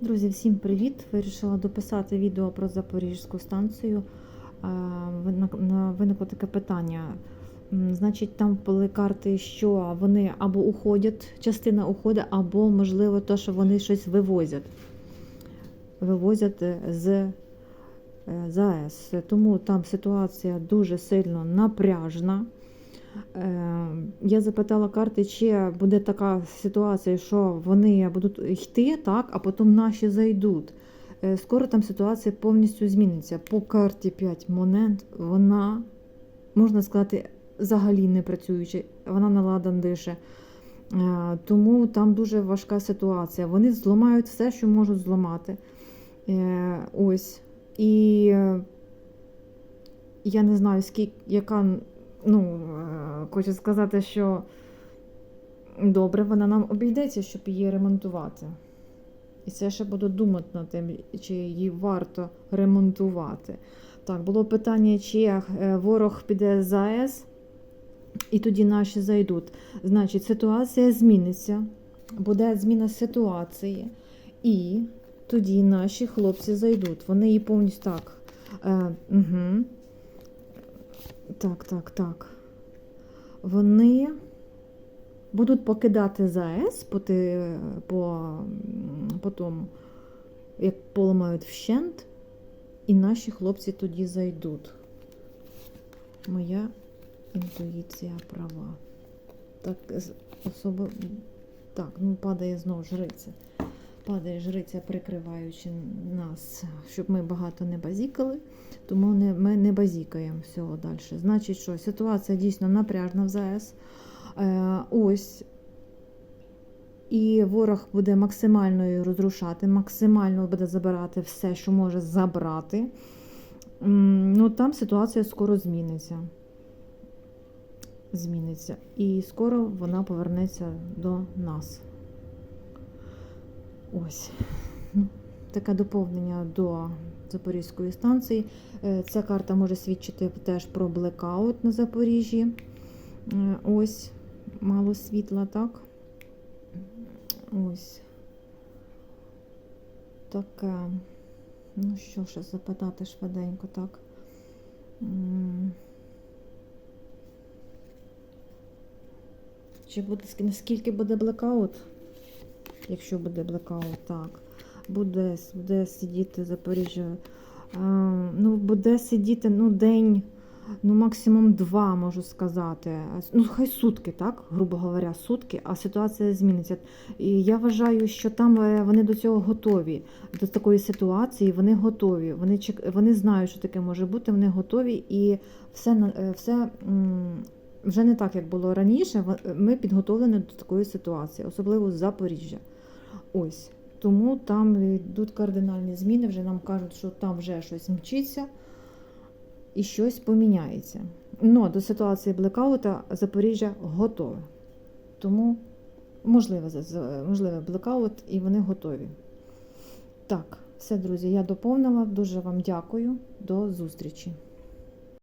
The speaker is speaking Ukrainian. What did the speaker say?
Друзі, всім привіт! Вирішила дописати відео про Запорізьку станцію. Е, Виникло таке питання. Значить, там були карти, що вони або уходять, частина уходить, або, можливо, то, що вони щось вивозять. Вивозять е, з е, ЗАЕС. Тому там ситуація дуже сильно напряжна. Е, Я запитала карти, чи буде така ситуація, що вони будуть йти, так, а потім наші зайдуть. Е, Скоро там ситуація повністю зміниться. По карті 5 монет вона, можна сказати, взагалі не працююча, вона на ладан дише. Е, Тому там дуже важка ситуація. Вони зламають все, що можуть зламати. Ось. І я не знаю, скільки, яка ну, хочу сказати, що добре, вона нам обійдеться, щоб її ремонтувати. І це ще буду думати над тим, чи її варто ремонтувати. Так, було питання, чи е, ворог піде з АЕС, і тоді наші зайдуть. Значить, ситуація зміниться, буде зміна ситуації, і тоді наші хлопці зайдуть. Вони її повністю так. Е, угу. Так, так, так. Вони будуть покидати ЗАЕС по, по, по тому, як поламають вщент, і наші хлопці тоді зайдуть. Моя інтуїція права. Так, з- Так, ну падає знову жриця. Падає жриця, прикриваючи нас, щоб ми багато не базікали. Тому не, ми не базікаємо всього далі. Значить, що ситуація дійсно напряжна в ЗАЕС. Е, ось. І ворог буде максимально її розрушати, максимально буде забирати все, що може забрати. Ну, там ситуація скоро зміниться. Зміниться. І скоро вона повернеться до нас. Ось. Ну, таке доповнення до Запорізької станції. Е, Ця карта може свідчити теж про блекаут на Запоріжжі. Е, Ось, мало світла, так? Ось. Таке. Ну що ще запитати швиденько, так? Чи буде наскільки буде блекаут? Якщо буде блекаут, так. Буде, буде сидіти Запоріжжя. Ну, буде сидіти ну, день, ну, максимум два, можу сказати. Ну, хай сутки, так, грубо говоря, сутки, а ситуація зміниться. І я вважаю, що там е, вони до цього готові. До такої ситуації вони готові. Вони, чек- вони знають, що таке може бути, вони готові і все, е, все вже не так, як було раніше. Ми підготовлені до такої ситуації, особливо з Запоріжжя. Ось. Тому там йдуть кардинальні зміни, вже нам кажуть, що там вже щось мчиться і щось поміняється. Ну, до ситуації блекаута Запоріжжя готове. Тому можливе, блекаут, і вони готові. Так, все, друзі, я доповнила. Дуже вам дякую. До зустрічі.